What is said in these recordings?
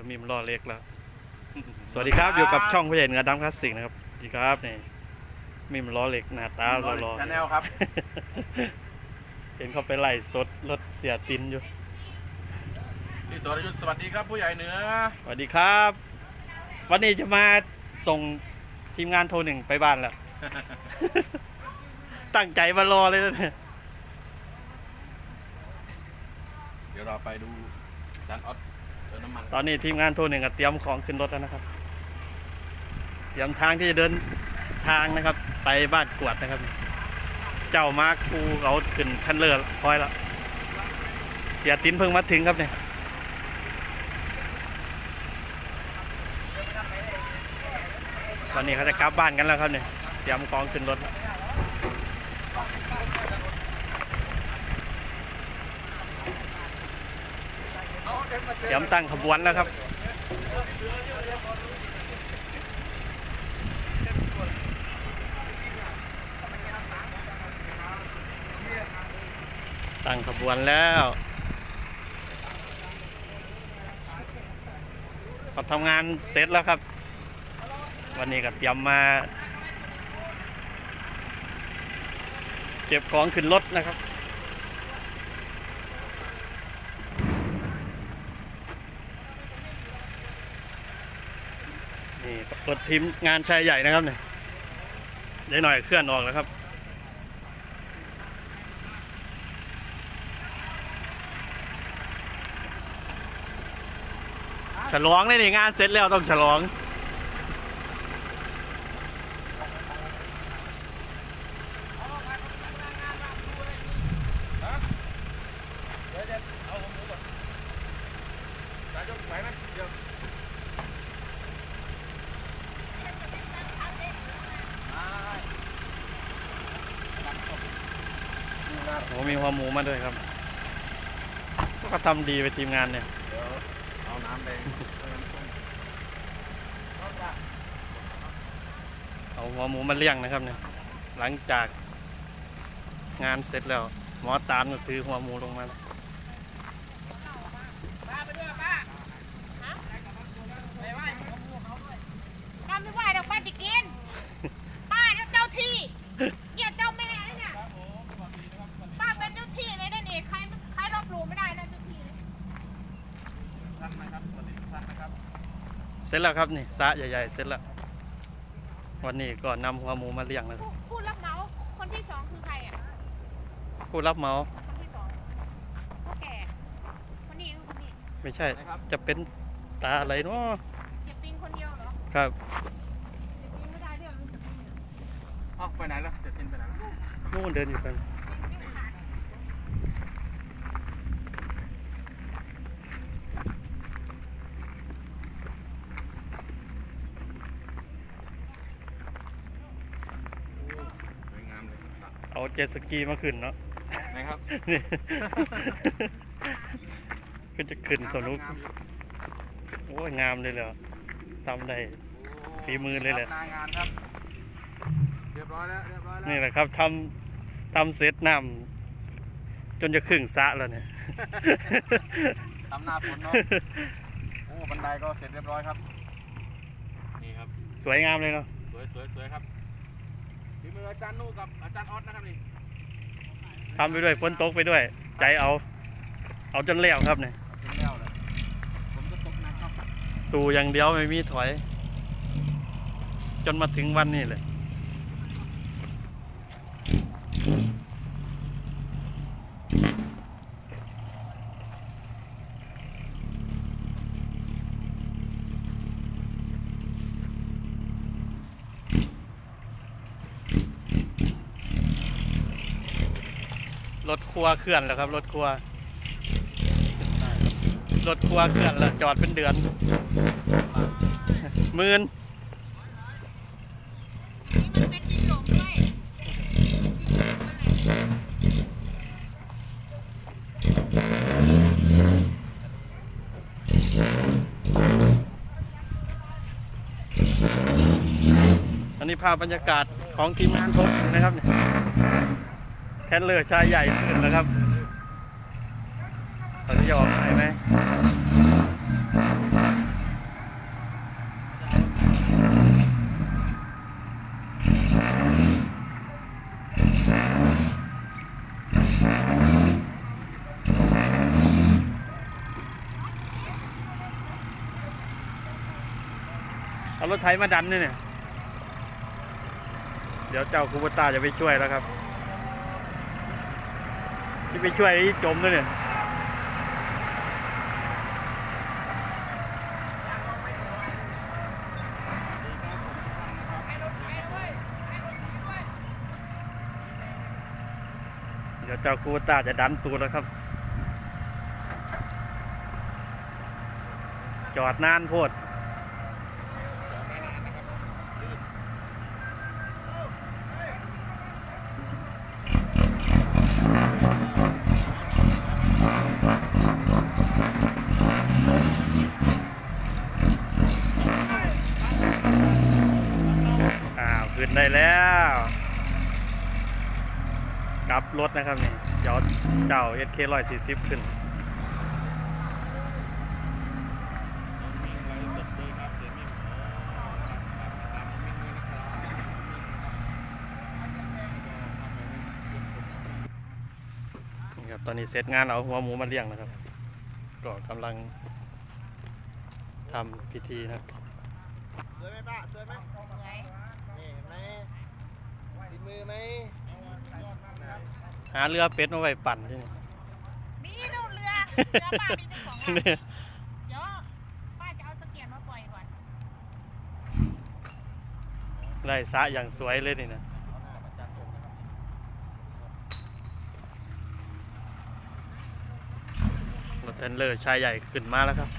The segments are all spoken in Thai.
ก็มีมนรอเล็กแล้ว สวัสดีครับอยู่กับช่องผู้ใหญ่เหนือดำคลาสสิกนะครับสวัสดีครับนี่มีมนล้อเหล็กหน้าตาหล่อชาแนลครับๆเห็นเขาไปไล่สดรถเสียตินอยู่พี่สรยุทธสวัสดีครับผู้ใหญ่เหนือสวัสดีครับ วันนี้จะมาส่งทีมงานโทรหนึ่งไปบ้านแล้ว ตั้งใจมารอเลยนะเนี่ยเดี๋ยวเราไปดูจานออดเตอนนี้ทีมงานโทรหนึ่งก็เตรียมของขึ้นรถแล้วนะครับ เตรียมทางที่จะเดินทางนะครับ ไปบ้านกวดนะครับ เจ้ามาร์คทูเขาขึ้นคันเลอร์คอยแล้วเสียตินเพิ่งมาถึงครับเนี่ยตอนนี้เขาจะกลับบ้านกันแล้วครับเนี่ยเตรียมของขึ้นรถแล้ว เตรียมตั้งขบวนแล้วครับตั้งขบวนแล้วเราทำงานเสร็จแล้วครับ วันนี้ก็เตรียมมา เก็บของขึ้นรถนะครับ นี่รถทีมงานชายใหญ่นะครับเนี่ยได้หน่อยเคลื่อนออกแล้วครับ ฉลองเลยนี่งานเสร็จแล้วต้องฉลอง เดี๋ยวเดี๋ยวเอาหัวหมูก่อนจานยกไหวไหมเดี๋ยว โอ้มี หัวหมูมาด้วยครับ ก็ทำดีไปทีมงานเนี่ยเดี๋ยวเอาน้ำแดงเอาหัวหมูมาเลี้ยงนะครับเนี่ยหลังจากงานเสร็จแล้ว หมอตามก็ถือหัวหมูลงมาแล้วป้าไม่ไหวหรอกป้าจะกิน ป้าเนี่ยเจ้าที่เนี่ยเจ้าแม่เลยเนี่ยป้าเป็นเจ้าที่เลยนะนี่ใครใครรบหลู่ไม่ได้นะเจ้าที่เลย ท่านนะครับสวัสดีทุกท่านนะครับ เสร็จแล้วครับนี่สระใหญ่ๆ เสร็จแล้ววันนี้ก็นำหัวหมูมาเลี้ยงนะครับผู้ผู้รับเหมาคนที่สองคือใครอะ ผู้รับเหมาคนที่สองพ่อแก่ คนนี้ลูกคนนี้ไม่ใช่ นะครับ จะเป็นตาอะไรเนาะเจ็บปิงคนเดียวเหรอครับเจ็บปิงไม่ได้เรื่องลูกเจ็บปิงอะเอ้าไปไหนแล้วจะกินไปไหนแล้วนู่นเดินอยู่กัน ปิงปิงขาด สวยงามเลยครับ เอาเจ็ตสกีมาขึ้นเนาะนะครับนี่ก็จะขึ้นสนุกงามอยู่โอ้ยงามเลยเหรอทำได้ฝีมือเลยแหละรับนางานครับเรียบร้อยแล้วเรียบร้อยแล้วนี่แหละครับทำทำเซตน้ำจนจะครึ่งสระแล้วเนี่ยทำหน้าฝนเนาะโอ้บันไดก็เสร็จเรียบร้อยครับนี่ครับสวยงามเลยเนาะสวยสวยสวยครับ ฝีมืออาจารย์นุกับอาจารย์ออสนะครับนี่ทำไปด้วยฝนตกไปด้วย ใจเอา เอาจนแล้วครับเนี่ยถึงแล้วเลยผมจะตกหนักครับ สู่อย่างเดียวไม่มีถอย จนมาถึงวันนี้เลย รถครัวเคลื่อนแล้วครับ รถครัว รถครัวเคลื่อนแล้วจอดเป็นเดือนหมื่นอันนี้ภาพบรรยากาศของทีมงานทบนะครับ แคทเลอร์ชายใหญ่ขึ้นแล้วครับตอนนี้จะออกไหนไหมรถไถมาดันเนี่ย เดี๋ยวเจ้าคูบตาจะไปช่วยแล้วครับ ที่ไปช่วยไอ้จมด้วยเนี่ยเดี๋ยวเจ้าคูตาจะดันตูดแล้วครับ จอดนานโพด อ้าว ขึ้นได้แล้ว กลับรถนะครับนี่เดี๋ยวเจ้า SK 140ขึ้นนี่ครับตอนนี้เสร็จงานเอาหัวหมูมาเลี้ยงนะครับ ก็กำลังทำพิธีนะครับสวยไหมป้าสวยไหม สวย นี่เห็นไหมดี มือไหมหาเรือเป็ดมาไว้ปั่นที่นี่มีนู่นเรือเรือป้ามีทั้งสองอันนี่เดี๋ยวป้าจะเอาตะเกียบมาปล่อยก่อนไร่สระอย่างสวยเลยนี่นะรถเทรนเลอร์ชายใหญ่ขึ้นมาแล้วครับ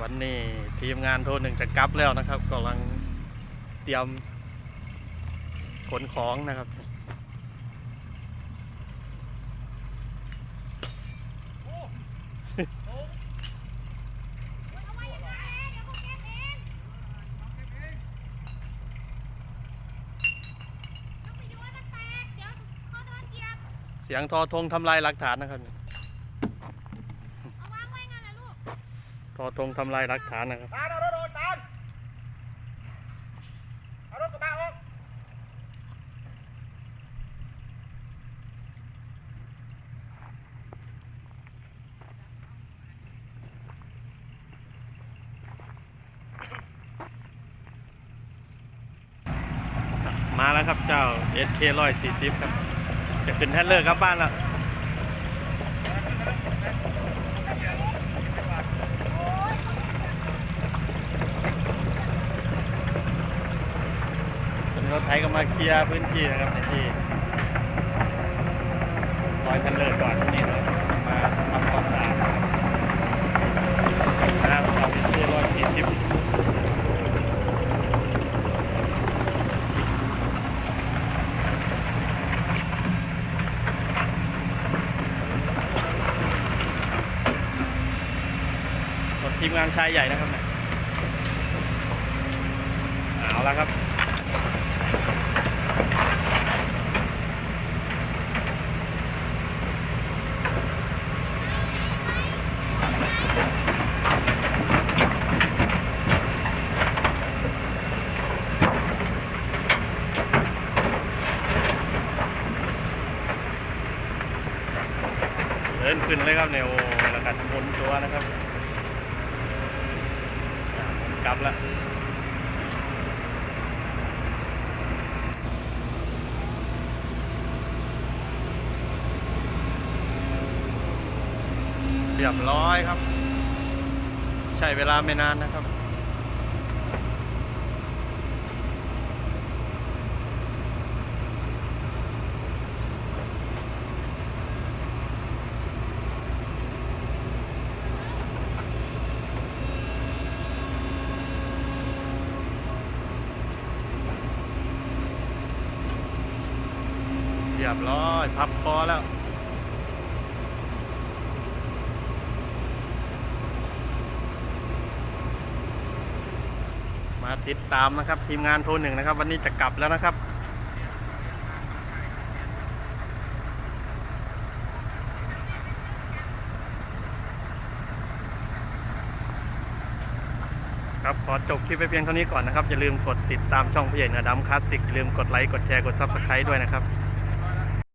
วันนี้ทีมงานโทรหนึ่งจะกลับแล้วนะครับกำลังเตรียม ขนของนะครับเอาไว้อย่างนั้นเดี๋ยวเขาเก็บเองต้องไปดูให้มันแตกเดี๋ยวเขาโดนเหยียบเสียงทอทงทำลายหลักฐานนะครับเอาวางไว้งั้นแหละลูกทอทงทำลายหลักฐานนะครับ ตาลเอารถออกตาลเอารถกระบะออก มาแล้วครับเจ้า SK 140 ครับ จะขึ้นแทนเลอร์กลับบ้านแล้วเป็นรถไถก็มาเคลียร์พื้นที่นะครับในที่ลอยคันเลอร์ก่อนที่นี่เลยมาทำความสะอาดนะครับเอา SK 140 รถทีม งานชายใหญ่นะครับเนี่ยเอาละครับเดินขึ้นเลยครับเนี่ยโอ้แล้วกันหมุนตัวนะครับ กลับละเรียบร้อยครับ ใช้เวลาไม่นานนะครับ รียบร้อยพับคอแล้ว มาติดตามนะครับ ทีมงานโทรหนึ่งนะครับ วันนี้จะกลับแล้วนะครับครับขอจบคลิปไปเพียงเท่านี้ก่อนนะครับ อย่าลืมกดติดตามช่องพี่ใหญ่เหนือดำคลาสสิกอย่าลืมกดไลค์ กดแชร์ กดซับสไครต์ด้วยนะครับ